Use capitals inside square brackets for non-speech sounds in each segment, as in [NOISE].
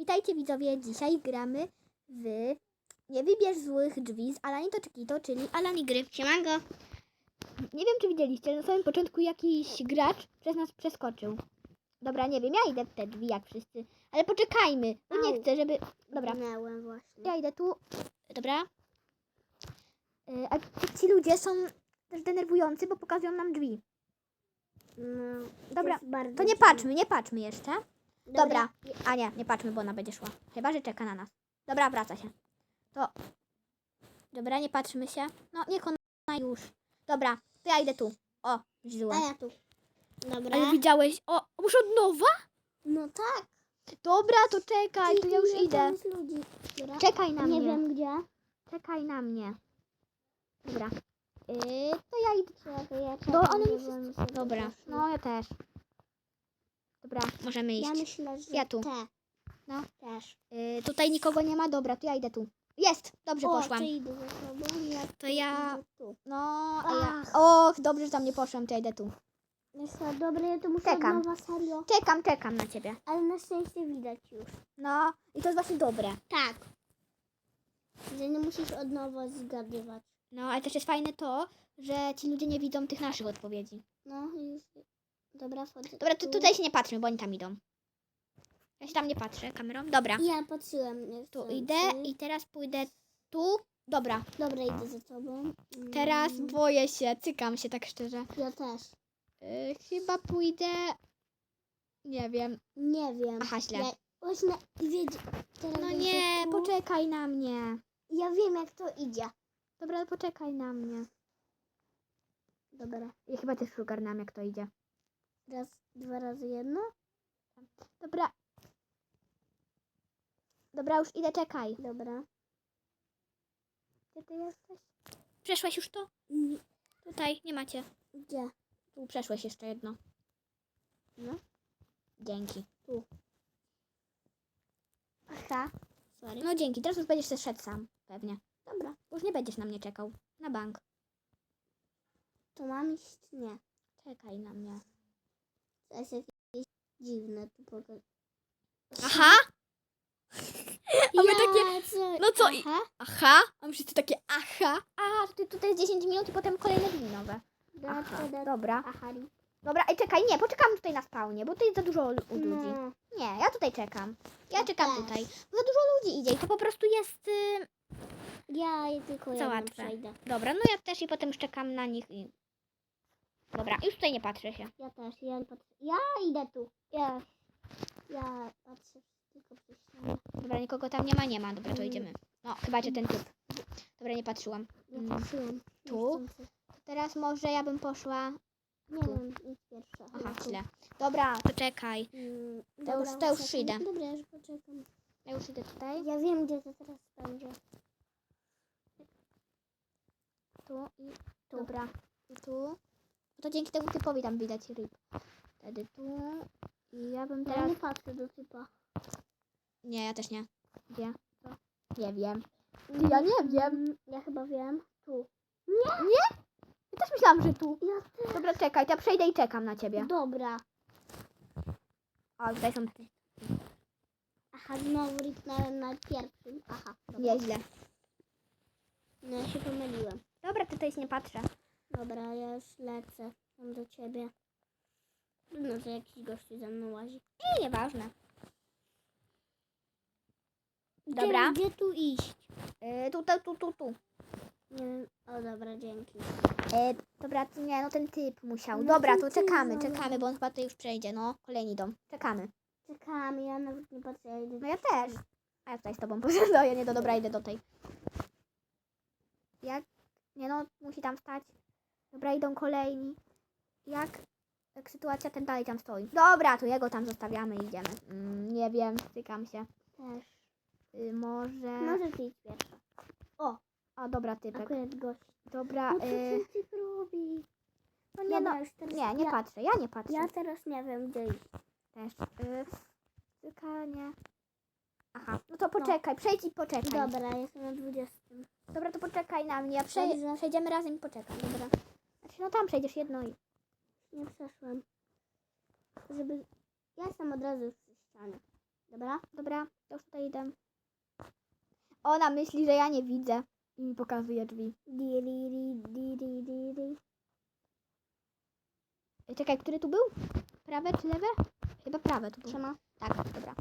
Witajcie widzowie, dzisiaj gramy w Nie wybierz złych drzwi z Alani to Chiquito, czyli Alani gry. Siemanko. Nie wiem czy widzieliście, na samym początku jakiś gracz przez nas przeskoczył. Dobra, nie wiem, ja idę w te drzwi jak wszyscy, ale poczekajmy, bo nie Au. chcę, żeby... Dobra, Minęłem właśnie. ja idę tu. Dobra. Y, A ci ludzie są też denerwujący, bo pokazują nam drzwi. No, Dobra, jest bardzo To nie dziwne. patrzmy, nie patrzmy jeszcze. Dobra. A nie, nie patrzmy, bo ona będzie szła. Chyba, że czeka na nas. Dobra, wraca się. To. Dobra, nie patrzmy się. No, niech ona już. Dobra, to ja idę tu. O, źle. A ja tu. Dobra. Ale widziałeś. O, muszę od nowa? No tak. Dobra, to czekaj, to ja już idę. Dobra. Czekaj na Nie mnie. wiem gdzie. Czekaj na mnie. Dobra. Yy, to ja idę. One bo mi bym wszyscy... Dobra, no ja też. Dobra, możemy iść. Ja myślę, że Ja tu. te. No. Też. Yy, tutaj nikogo nie ma, dobra, to ja idę tu. Jest, dobrze o, poszłam. ty idę. Ja To tu ja- Tu. No, a ja... Och, dobrze, że tam nie poszłam, to ja idę tu. Myślę, dobra, ja to muszę Czekam. nowa, serio. Czekam, czekam na ciebie. Ale na szczęście widać już. No, i to jest właśnie dobre. Tak. Że nie musisz od nowa zgadywać. No, ale też jest fajne to, że ci ludzie nie widzą tych naszych odpowiedzi. No, już. Dobra, wchodzę. Dobra, tu, tu. tutaj się nie patrzmy, bo oni tam idą. Ja się tam nie patrzę kamerą. Dobra, Ja patrzyłem. tu idę i teraz pójdę tu. Dobra, Dobra, idę za tobą. Mm, teraz boję się, cykam się tak szczerze. Ja też. Yy, chyba pójdę... Nie wiem. Nie wiem. Aha, źle. Ja właśnie wiedz, teraz No nie, tu- poczekaj na mnie. Ja wiem jak to idzie. Dobra, poczekaj na mnie. Dobra. Ja chyba też ogarnęłam, jak to idzie. Raz, dwa razy jedno. Dobra. Dobra, już idę, czekaj. Dobra. Gdzie ty jesteś? Przeszłaś już to? I Tutaj, nie macie. Gdzie? Tu przeszłeś jeszcze jedno. No. Dzięki. Aha. Sorry. No dzięki, teraz już będziesz też szedł sam, pewnie. Dobra. Już nie będziesz na mnie czekał. Na bank. To mam iść? Nie. Czekaj na mnie. To jest jakieś dziwne. Tu Aha! [LAUGHS] A my takie, Co? no co i- Aha. Aha! A my wszyscy takie aha! A, tutaj, tutaj jest 10 minut i potem kolejne drzwi nowe. Aha, dobra. Aha. Dobra, i czekaj, nie, poczekam tutaj na spawnie, bo tutaj jest za dużo lu- ludzi. No. Nie, ja tutaj czekam. Ja czekam też. tutaj. Za dużo ludzi idzie i to po prostu jest... Y... Ja tylko jedną łatwe. przejdę. Dobra, no ja też i potem już czekam na nich i... Dobra, już tutaj nie patrzę się. Ja też. Ja, nie patrzę. ja idę tu. Ja, ja patrzę tylko przez ścianę. Dobra, nikogo tam nie ma, nie ma. Dobra, to idziemy. No, chyba, że ten typ. Dobra, nie patrzyłam. Mm. patrzyłem. Tu? Niechcący. Teraz może ja bym poszła... Nie Tu. wiem, idź pierwsza. Aha, tu. źle. Dobra, to czekaj. Mm, To już- to już idę. Dobra, ja już poczekam. Ja już idę tutaj. Ja wiem, gdzie to teraz będzie. Tu i... Dobra. I tu. To dzięki temu typowi tam widać ryb. Wtedy tu. I ja bym Ja teraz... nie patrzę do typa. Nie, ja też nie. Gdzie? Co? Nie wiem. Ja nie wiem. Ja chyba wiem. Tu. Ja też myślałam, że tu. Ja też. Dobra, czekaj, to ja przejdę i czekam na ciebie. Dobra. O, tutaj są Aha, znowu ryknąłem na pierwszym. Aha, dobra. nieźle. No ja się pomyliłem. Dobra, tutaj nie patrzę. Dobra, ja już lecę tam do ciebie. No to jakiś gościu ze mną łazi. Nie, nieważne. Dobra. Gdzie, gdzie tu iść? Yy, tu, tu, tu. Nie wiem. O dobra, dzięki. Yy, dobra, to nie, no ten typ musiał. No Dobra, ten to typ, czekamy, no. czekamy, bo on chyba tutaj już przejdzie. No, kolejni idą. Czekamy. Czekam, ja nawet nie patrzę. Ja idę No ja też. A ja tutaj z tobą [LAUGHS] poszedłem, nie, to dobra, idę do tej. Jak? Nie no, musi tam stać. Dobra, idą kolejni. Jak? Jak sytuacja, ten dalej tam stoi. Dobra, to jego tam zostawiamy i idziemy. Mm, nie wiem, stykam się. też. Y, może... Może ty idź pierwsza. O, dobra, typek. Akurat gość. Dobra, No co y, ten typ robi? no nie Dobra, no. już teraz Nie, nie ja, patrzę, ja nie patrzę. Ja teraz nie wiem, gdzie iść. też. Y, stykanie. Aha, no to poczekaj, przejdź i poczekaj. Dobra, jestem na 20. Dobra, to poczekaj na mnie. Ja przej- przejdziemy razem i poczekaj. Dobra. No tam przejdziesz jedno i. Nie przeszłem. Żeby... Ja jestem od razu przy ścianie. Dobra? Dobra, to już tutaj idę. Ona myśli, że ja nie widzę. I mi pokazuje drzwi. Ej, Czekaj, który tu był? Prawe czy lewe? Chyba prawe tu był. Trzyma. Tak, dobra.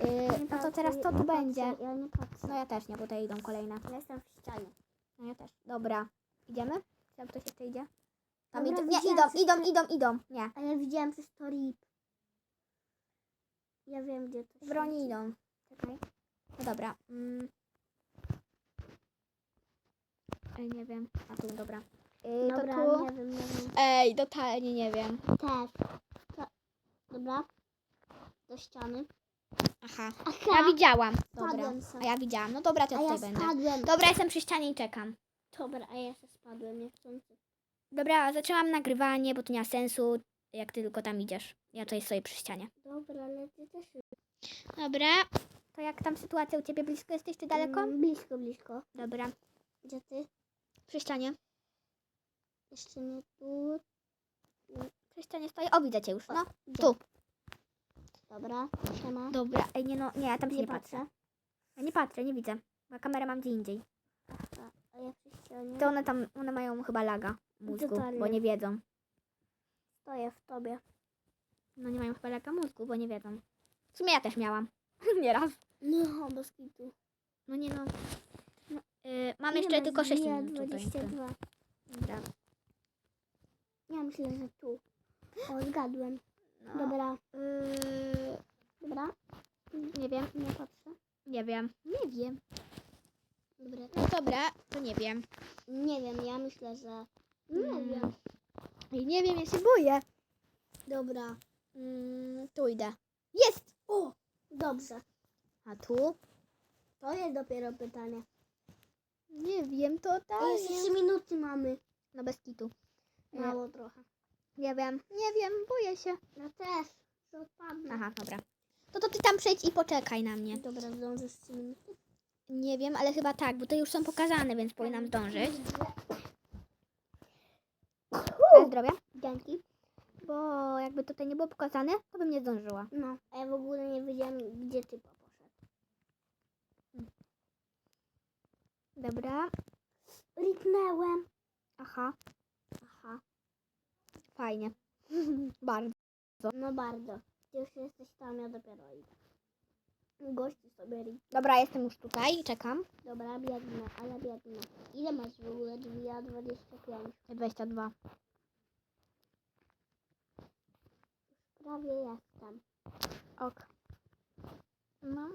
Yy, no to teraz co tu będzie? Ja nie patrzę. No ja też nie, bo tutaj idą kolejne. Ja jestem w ścianie. No ja też. Dobra. Idziemy? Tam ktoś jeszcze idzie? Tam Dobra, idą. Nie, widziałam idą, coś idą, idą, idą. Nie. A ja widziałem przez to rip. Ja wiem, gdzie to W broni idą. Czekaj. No dobra. Mm. Ej, nie wiem. A tu, dobra. Yy, Dobra, to tu. nie wiem, nie wiem. Ej, totalnie nie wiem. Też. To... Dobra. Do ściany. Aha. Aha. Ja widziałam. Dobra. Spadłem. A ja widziałam. No dobra, to ja A ja tutaj będę. spadłem. Dobra, jestem przy ścianie i czekam. Dobra, a ja się spadłem niechcący. Dobra, zaczęłam nagrywanie, bo to nie ma sensu, jak ty tylko tam idziesz. Ja tutaj stoję przy ścianie. Dobra, ale ty też... Dobra. To jak tam sytuacja u ciebie blisko jesteś, czy daleko? Mm, blisko, blisko. Dobra. Gdzie ty? Przy ścianie. Jeszcze nie tu. Przy ścianie stoję. O, widzę cię już. No. Gdzie? Tu. Dobra, siema. Dobra. Ej, nie no, nie, ja tam się Nie patrzę. Ja nie patrzę, nie widzę. Bo kamerę mam gdzie indziej. A, a ja przy ścianie To one tam, one mają chyba laga mózgu, Totalnie. bo nie wiedzą. stoję w tobie. No nie mają chyba mózgu, bo nie wiedzą. W sumie ja też miałam. [LAUGHS] Nieraz. No, bez kitu. No nie no. no yy, mam Ile jeszcze tylko 6 dnia? minut tutaj. 22. Dobra. Ja myślę, że tu. O, zgadłem. No, Dobra, Yy, dobra. nie wiem. Nie patrzę. Nie wiem. Nie wiem. Dobra. No dobra, to nie wiem. Nie wiem, ja myślę, że... Nie Mm. wiem. I nie wiem, ja się boję. Dobra. Mm, tu idę. Jest! O, dobrze. A tu? To jest dopiero pytanie. Nie wiem, totalnie. jeszcze 3 minuty mamy. No bez kitu. Mało trochę. nie wiem, nie wiem, boję się. Ja też. To odpadnę. Aha, dobra. To to ty tam przejdź i poczekaj na mnie. Dobra, zdążysz 3 minuty. Nie wiem, ale chyba tak, bo to już są pokazane, więc powinnam zdążyć. Zdrowie. Dzięki. Bo jakby tutaj nie było pokazane, to bym nie zdążyła. No, a ja w ogóle nie wiedziałem, gdzie ty poszedł. Dobra. Ryknęłem. Aha, Aha. fajnie. [LAUGHS] Bardzo. No bardzo. Ty już jesteś tam, ja dopiero idę. Gości sobie rik. Dobra, jestem już tutaj, czekam. Dobra, biegnę, a ja biegnę. Ile masz w ogóle drzwi? Ja 25. 22. Prawie jestem. Ok. No.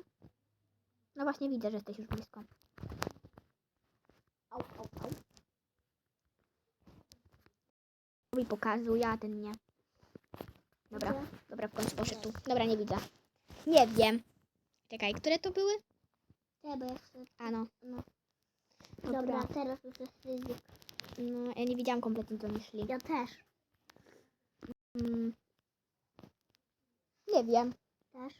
No właśnie widzę, że jesteś już blisko. Au, au, au. Mi pokazuje, a ten nie. Dobra, dobra, w końcu poszedł. Dobra, nie widzę. Nie wiem. Czekaj, które to były? Te, bo jeszcze... A no. No. Dobra. Dobra, teraz już jest fizyk. No, ja nie widziałam kompletnie, co oni szli. Ja też. Mm. Nie wiem. Też.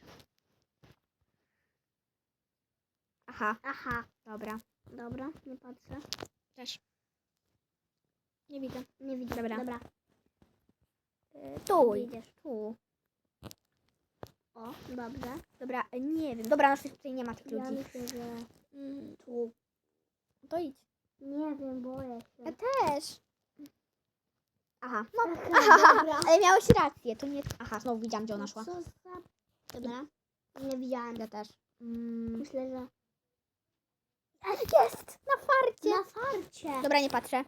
Aha, Aha. dobra. Dobra, nie patrzę. Też. Nie widzę. Nie widzę. Dobra. Dobra. E, tu. Idziesz. Tu. O, dobrze. Dobra, e, nie wiem. Dobra, no tutaj nie ma tych Ja ludzi. myślę, że... Mm, tu. To idź. Nie wiem, boję się. Ja też. Aha, no. [LAUGHS] Aha, dobra. Ale miałeś rację, to nie... Aha, znowu widziałam, gdzie ona szła. Co za... Dobra. Nie widziałem. Ja też. Mm. Myślę, że... Jest! Na farcie! Na farcie. Dobra, nie patrzę.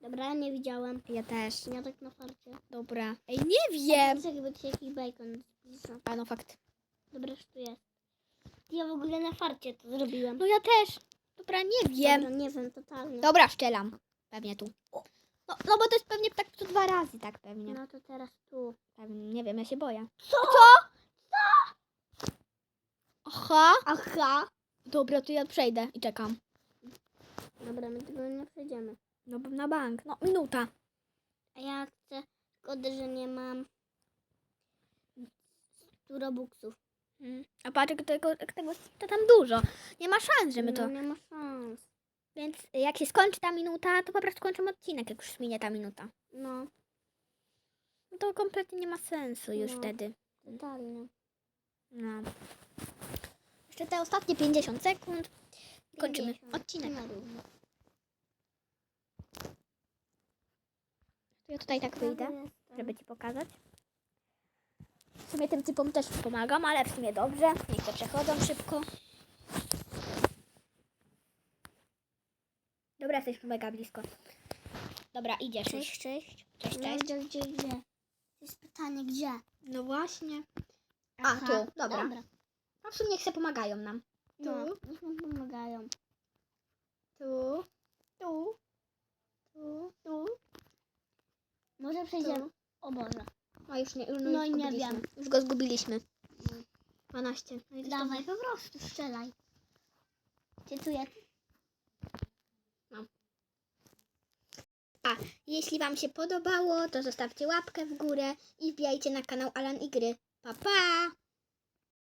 Dobra, nie widziałem. Ja też. Ja tak na farcie. Dobra. Ej, nie wiem! Czekaj, bo ci jakiś bacon zbliża. A no fakt. Dobra, już tu jest. Ja w ogóle na farcie to zrobiłem. No ja też. Dobra, nie wiem. Dobra, nie wiem, totalnie. Dobra, szczelam. Pewnie tu. No, no bo to jest pewnie tak tu dwa razy, tak pewnie. No to teraz tu. Pewnie, nie wiem, ja się boję. Co? Aha. Aha. Dobra, to ja przejdę i czekam. Dobra, my tego nie przejdziemy. No bo na bank. No, minuta. A ja chcę, szkoda, że nie mam 100 robuxów. Mm. A patrz, jak tego, jak tego to tam dużo. Nie ma szans, że my to... No nie ma szans. Więc jak się skończy ta minuta, to po prostu kończymy odcinek, jak już minie ta minuta. No, No to kompletnie nie ma sensu już No. wtedy. totalnie. No. Jeszcze te ostatnie 50 sekund. i Kończymy 50. odcinek. To ja tutaj tak wyjdę, Jestem. żeby ci pokazać. W sumie tym typom też pomagam, ale w sumie dobrze. Niech to przechodzą szybko. Dobra, jesteśmy mega blisko. Dobra, idziesz. Cześć, cześć. Cześć, No, cześć. gdzie, gdzie, gdzie? To jest pytanie, gdzie? No właśnie. A, Aha, tu, dobra. dobra. No w sumie niech se pomagają nam. No, Tu. niech mi pomagają. Tu, tu, tu, tu. Może przejdziemy. O Boże. A już nie, już No i nie wiem. Już go zgubiliśmy. 12. No i to Dawaj, po prostu strzelaj. Gdzie jest? Jeśli Wam się podobało, to zostawcie łapkę w górę i wbijajcie na kanał Alan i Gry. Pa, pa!